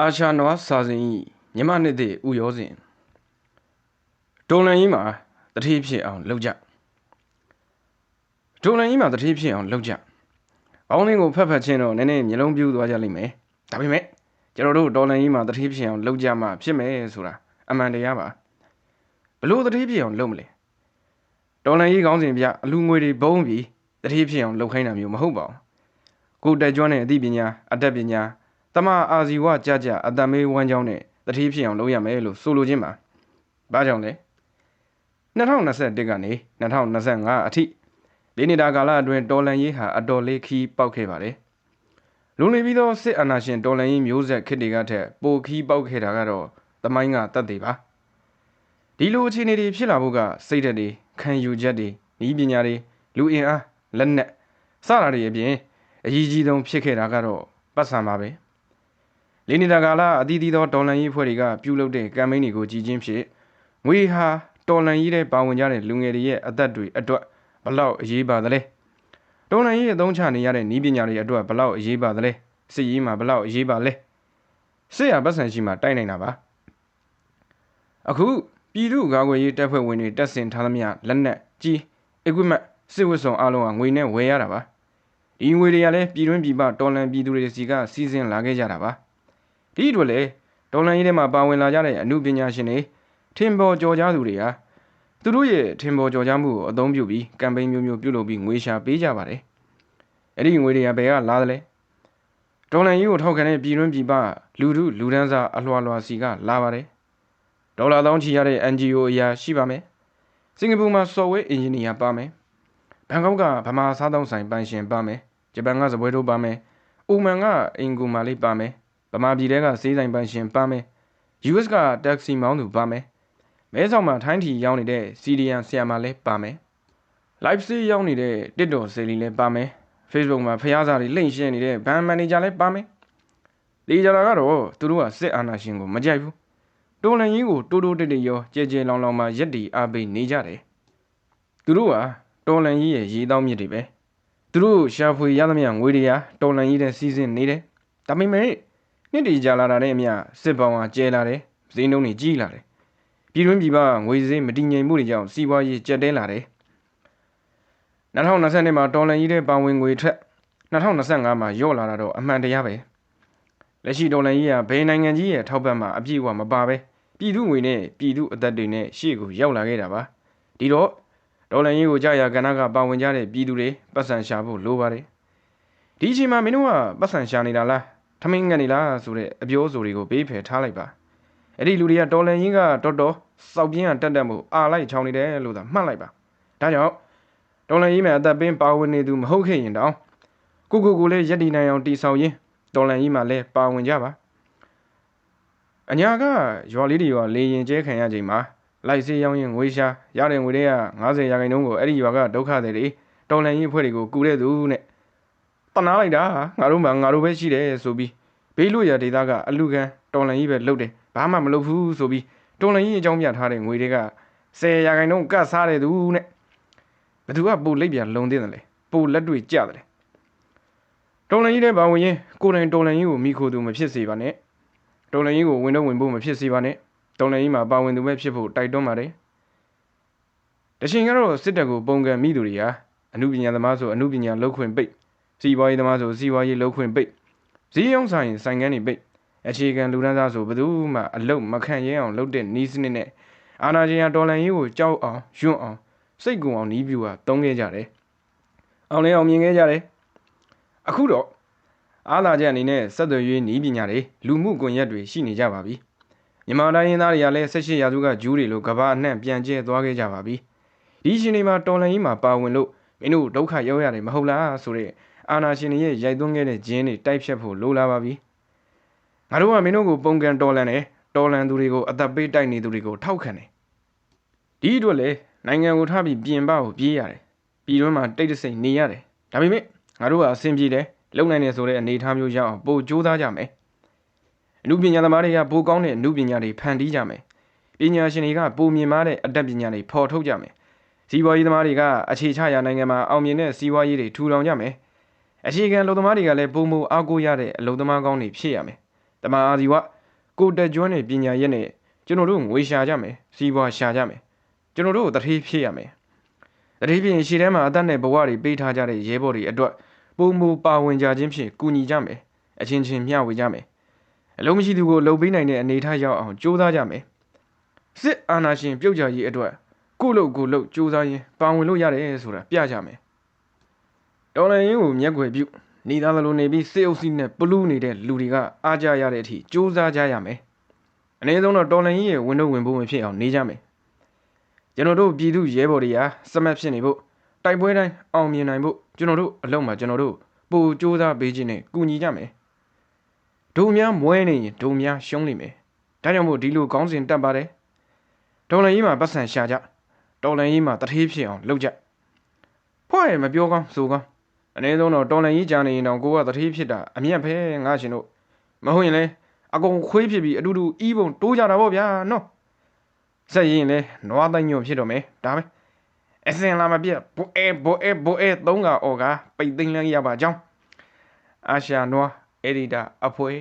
အာရှာနွားစာစဉ်ဤမြမနှစ်သည့်ဥရောစဉ်ဒုံလန်ကြီးမှာတတိဖြစ်အောင်လုပ်ကြဒုံလန်ကြီးမှာတတိဖြစ်အောင်လုပ်ကြဘောင်းလင်းကိုဖက်ဖက်ချင်းတော့နည်းနည်းမျိုးလုံးပြူးသွားကြလိမ့်မယ်ဒါပေမဲ့ကျွန်တော်တို့ဒေါ်လန်ကြီးမှာတတိဖြစ်အောင်လုပ်ကြမှဖြစ်မယ်ဆိုတာအမှန်တရားပါဘလို့တတိဖြစ်အောင်လုပ်မလဲဒေါ်လန်ကြီးကောင်းစဉ်ပြအလူငွေတွေဘုံပြီးတတိဖြစ်အောင်လုပ်ခိုင်းတာမျိုးမဟုတ်ပါဘူးကိုတက်ကျွမ်းတဲ့အသိပညာအတတ်ပညာ တမအာဇီဝကြကြအတမေးဝမ်းကြောင်းနဲ့တတိဖြစ်အောင်လုပ်ရမယ်လို့ဆိုလိုခြင်းပါဘာကြောင့်လဲ2021ကနေ2025အထိလေးနေတာကာလအတွင်းတော်လန်ရေးဟာအတော်လေးခီးပေါက်ခဲ့ပါတယ်လူနေပြီးသောစစ်အာဏာရှင်တော်လန်ရေးမျိုးဆက်ခေတ်တွေကထက်ပိုခီးပေါက်ခဲ့တာကတော့သမိုင်းကတတ်သေးပါဒီလိုအခြေအနေတွေဖြစ်လာဖို့ကစိတ်ဓာတ်တွေခံယူချက်တွေဤပညာတွေလူအင်အားလက်နက်စတာတွေအပြင်အရေးကြီးဆုံးဖြစ်ခဲ့တာကတော့ပတ်စံပါပဲ လင်းနေတာကာလအသီးသီးသောဒေါ်လန်ရေးဖွဲ့တွေကပြုလုပ်တဲ့ကမ်ပိန်းတွေကိုကြည်ချင်းဖြစ်ငွေဟာတော်လန်ရေးတဲ့ပါဝင်ကြတဲ့လူငယ်တွေရဲ့အသက်တွေအတွက်ဘလောက်အရေးပါသလဲတော်လန်ရေးအသုံးချနေရတဲ့ဤပညာတွေအတွက်ဘလောက်အရေးပါသလဲစစ်ရေးမှာဘလောက်အရေးပါလဲစစ်ရပတ်စံရှိမှတိုက်နိုင်တာပါအခုပြည်သူ့ကာကွယ်ရေးတပ်ဖွဲ့ဝင်တွေတက်ဆင်ထားသမျှလက်နက်ကြီး equipment စစ်ဝတ်ဆောင်အလုံးကငွေနဲ့ဝယ်ရတာပါဒီငွေတွေကလည်းပြည်တွင်းပြည်ပတော်လန်ပြည်သူတွေစီကစီစဉ်လာခဲ့ကြတာပါ ဒီအတွက်လေဒေါ်လာရေးထဲမှာပါဝင်လာကြတဲ့အမှုပညာရှင်တွေထင်ပေါ်ကြော်ကြားသူတွေဟာသူတို့ရဲ့ထင်ပေါ်ကြော်ကြားမှုကိုအသုံးပြုပြီးကမ်ပိန်းမျိုးမျိုးပြုလုပ်ပြီးငွေရှာပေးကြပါတယ်။အဲ့ဒီငွေတွေကဘယ်ကလာသလဲ။ဒေါ်လာရေးကိုထောက်ခံတဲ့ပြည်တွင်းပြည်ပလူထုလူဒန်းစားအလွှာလွှာစီကလာပါတယ်။ဒေါ်လာတောင်းချီရတဲ့ NGO အရာရှိပါမယ်။စင်ကာပူမှာ software engineer ပါမယ်။ဘန်ကောက်ကဗမာစားတောင်းဆိုင်ပိုင်ရှင်ပါမယ်။ဂျပန်ကစပွဲတို့ပါမယ်။အူမန်ကအင်ကူမာလေးပါမယ်။ ဗမာပြည်တဲကစေးဆိုင်ပိုင်ရှင်ပါမယ် US ကတက္ကစီမောင်းသူပါမယ်မဲဆောက်မှာထိုင်းထီရောက်နေတဲ့စီဒီယန်ဆီယာမာလည်းပါမယ် live စေးရောက်နေတဲ့တစ်တော်စေလီလည်းပါမယ် Facebook မှာဖျားစာတွေလိမ့်ရှင်းနေတဲ့ဘန်မန်နေဂျာလည်းပါမယ်လေကြတာကတော့သူတို့ကစစ်အာဏာရှင်ကိုမကြိုက်ဘူးတော်လန်ကြီးကိုတိုးတိုးတိတ်တိတ်ရောကြဲကြဲလောင်လောင်မှရက်တီအားပေးနေကြတယ်သူတို့ကတော်လန်ကြီးရဲ့ရေတောင်းမြစ်တွေပဲသူတို့ရှာဖွေရသမျှငွေတွေဟာတော်လန်ကြီးတဲ့စီးစင်းနေတယ်ဒါပေမဲ့ နှစ်တည်ကြလာတာနဲ့အမျှစစ်ပောင်ဟာကျဲလာတယ်ဈေးနှုန်းတွေကြီးလာတယ်ပြည်တွင်းပြည်ပငွေဈေးမတည်ငြိမ်မှုတွေကြောင့်စီးပွားရေးကျက်တဲလာတယ်2020မှာဒေါ်လာကြီးတဲ့ပါဝင်ငွေထက်2025မှာယော့လာတာတော့အမှန်တရားပဲလက်ရှိဒေါ်လာကြီးကဘယ်နိုင်ငံကြီးရဲ့ထောက်ပံ့မှာအပြည့်အဝမပါပဲပြည်သူငွေနဲ့ပြည်သူအသက်တွေနဲ့ရှေ့ကိုရောက်လာခဲ့တာပါဒီတော့ဒေါ်လာကြီးကိုကြာရကဏ္ဍကပါဝင်ကြတဲ့ပြည်သူတွေပတ်စံရှာဖို့လိုပါတယ်ဒီအချိန်မှာမင်းတို့ကပတ်စံရှာနေတာလား ထမင်းငတ်နေလားဆိုတဲ့အပြောဆိုတွေကိုပေးဖယ်ထားလိုက်ပါအဲ့ဒီလူတွေကတော်လန်ရင်ကတော်တော်စောက်ပြင်းကတက်တက်မှုအာလိုက်ချောင်းနေတယ်လို့သာမှတ်လိုက်ပါဒါကြောင့်တော်လန်ရင်မှာအသက်ပင်ပါဝင်နေသူမဟုတ်ခဲ့ရင်တောင်ကိုကိုကိုလည်းရက်တီနိုင်အောင်တီဆောင်ရင်းတော်လန်ရင်မှာလည်းပါဝင်ကြပါအညာကရွာလေးတွေရွာလေရင်ကျဲခံရချိန်မှာလိုက်စေးရောင်းရင်ငွေရှာရတဲ့ငွေတွေက90ရာခိုင်နှုန်းကိုအဲ့ဒီရွာကဒုက္ခတွေတော်လန်ရင်ဖွဲ့တွေကိုကူတဲ့သူနဲ့ တနာလိုက်တာငါတို့မှငါတို့ပဲရှိတယ်ဆိုပြီးဘေးလွတ်ရာဒေသကအလူခံတော်လန်ကြီးပဲလှုပ်တယ်ဘာမှမလုပ်ဘူးဆိုပြီးတော်လန်ကြီးအကြောင်းပြထားတဲ့ငွေတွေက10ရာခိုင်နှုန်းကတ်စားတဲ့သူနဲ့ဘသူကပိုလိပ်ပြန်လုံသေးတယ်လေပိုလက်တွေကြတယ်တော်လန်ကြီးတဲ့ဘာဝင်ရင်ကိုယ်တိုင်တော်လန်ကြီးကိုမိခိုသူမဖြစ်စေပါနဲ့တော်လန်ကြီးကိုဝင်တော့ဝင်ဖို့မဖြစ်စေပါနဲ့တော်လန်ကြီးမှာပါဝင်သူပဲဖြစ်ဖို့တိုက်တွန်းပါတယ်တရှင်ကတော့စစ်တပ်ကိုပုံကံမိသူတွေဟာအမှုပညာသမားဆိုအမှုပညာလောက်ခွင့်ပိတ် စီးပွားရေးသမားဆိုစီးပွားရေးလုပ်ခွင့်ပိတ်ဈေးရောင်းဆိုင်ဆိုင်ကန်းတွေပိတ်အခြေခံလူဒန်းစားဆိုဘယ်သူမှအလုတ်မခံရအောင်လုပ်တဲ့နီးစနစ်နဲ့အာနာဂျင်ယာဒေါ်လာရေးကိုကြောက်အောင်ယွန့်အောင်စိတ်ကူအောင်နီးပြူဟာတုံးခဲ့ကြတယ်အောင်လဲအောင်မြင်ခဲ့ကြတယ်အခုတော့အားလာချက်အနေနဲ့ဆက်သွယ်ရေးနီးပညာတွေလူမှုကွန်ရက်တွေရှိနေကြပါပြီမြန်မာတိုင်းရင်းသားတွေကလည်း၁၈ရာစုကဂျူးတွေလိုကဘာအနှံ့ပြန်ကျဲသွားခဲ့ကြပါပြီဒီရှင်တွေမှာတော်လန်ကြီးမှာပါဝင်လို့မင်းတို့ဒုက္ခရောက်ရတယ်မဟုတ်လားဆိုတဲ့ အာနာရှင်တွေရဲ့ရိုက်သွင်းခဲ့တဲ့ဂျင်းတွေတိုက်ဖြတ်ဖို့လိုလာပါပြီငါတို့ကမင်းတို့ကိုပုံကန်တော်လန်တယ်တော်လန်သူတွေကိုအသက်ပေးတိုက်နေသူတွေကိုထောက်ခံတယ်ဒီအတွက်လေနိုင်ငံကိုထားပြီးပြင်ပကိုပြေးရတယ်ပြည်တွင်းမှာတိတ်တဆိတ်နေရတယ်ဒါပေမဲ့ငါတို့ကအဆင်ပြေတယ်လုံနိုင်တယ်ဆိုတဲ့အနေအထားမျိုးရအောင်ပို့ကြိုးစားကြမယ်အမှုပညာသမားတွေကပိုကောင်းတဲ့အမှုပညာတွေဖန်တီးကြမယ်ပညာရှင်တွေကပိုမြင်မာတဲ့အတတ်ပညာတွေဖော်ထုတ်ကြမယ်စီးပွားရေးသမားတွေကအခြေချရာနိုင်ငံမှာအောင်မြင်တဲ့စီးပွားရေးတွေထူထောင်ကြမယ် အခြေခံလုံသမားတွေကလည်းပုံမအားကိုးရတဲ့အလုံသမားကောင်းတွေဖြစ်ရမယ်တမန်အာဒီဝကိုတက်ကျွမ်းတဲ့ပညာရက်နဲ့ကျွန်တော်တို့ငွေရှာကြမယ်စီးပွားရှာကြမယ်ကျွန်တော်တို့တတိဖြစ်ရမယ်တတိဖြစ်ရင်ရှေ့ထဲမှာအသက်နဲ့ဘဝတွေပေးထားကြတဲ့ရဲဘော်တွေအတွက်ပုံမူပါဝင်ကြခြင်းဖြင့်ကူညီကြမယ်အချင်းချင်းမျှဝေကြမယ်အလုံးမရှိသူကိုလှုပ်ပေးနိုင်တဲ့အနေအထားရောက်အောင်ကြိုးစားကြမယ်စစ်အာဏာရှင်ပြုတ်ကြရေးအတွက်ကိုလို့ကိုလို့ကြိုးစားရင်ပါဝင်လို့ရတယ်ဆိုတာပြကြမယ် တော်လည်းရင်ကိုမျက်ွယ်ပြုနေသားသလိုနေပြီးစေအုပ်စီးနဲ့ပလူးနေတဲ့လူတွေကအားကြရတဲ့အထိကြိုးစားကြရမယ်အနည်းဆုံးတော့တော်လည်းရင်ရဲ့ဝင်တော့ဝင်ဖို့မဖြစ်အောင်နေကြမယ်ကျွန်တော်တို့ပြည်သူရဲဘော်တွေဟာစမတ်ဖြစ်နေဖို့တိုက်ပွဲတိုင်းအောင်မြင်နိုင်ဖို့ကျွန်တော်တို့အလုံးမှာကျွန်တော်တို့ပိုစူးစမ်းပေးခြင်းနဲ့ကူညီကြမယ်ဒုံများမွဲနေရင်ဒုံများရှုံးလိမ့်မယ်ဒါကြောင့်မို့ဒီလိုကောင်းစဉ်တက်ပါတယ်တော်လည်းကြီးမှာပတ်စံရှာကြတော်လည်းကြီးမှာတထေးဖြစ်အောင်လုပ်ကြဖွဲ့ရမပြောကောင်းဆိုကောင်း အနည်းဆုံးတော့တော်လည်းကြီးကြာနေရင်တော့ကိုကတထေးဖြစ်တာအမျက်ပဲငါရှင်တို့မဟုတ်ရင်လေအကုန်ခွေးဖြစ်ပြီးအတူတူအီးပုံတိုးကြတာပေါ့ဗျာနော်ဆက်ရင်လေနွားတိုင်းညွန့်ဖြစ်တော့မယ်ဒါပဲအစင်လာမပြတ်ဘိုအဲဘိုအဲဘိုအဲသုံးကအော်ကပိတ်သိမ်းလန်းရပါကြောင်းအာရှာနွားအက်ဒီတာအဖွဲ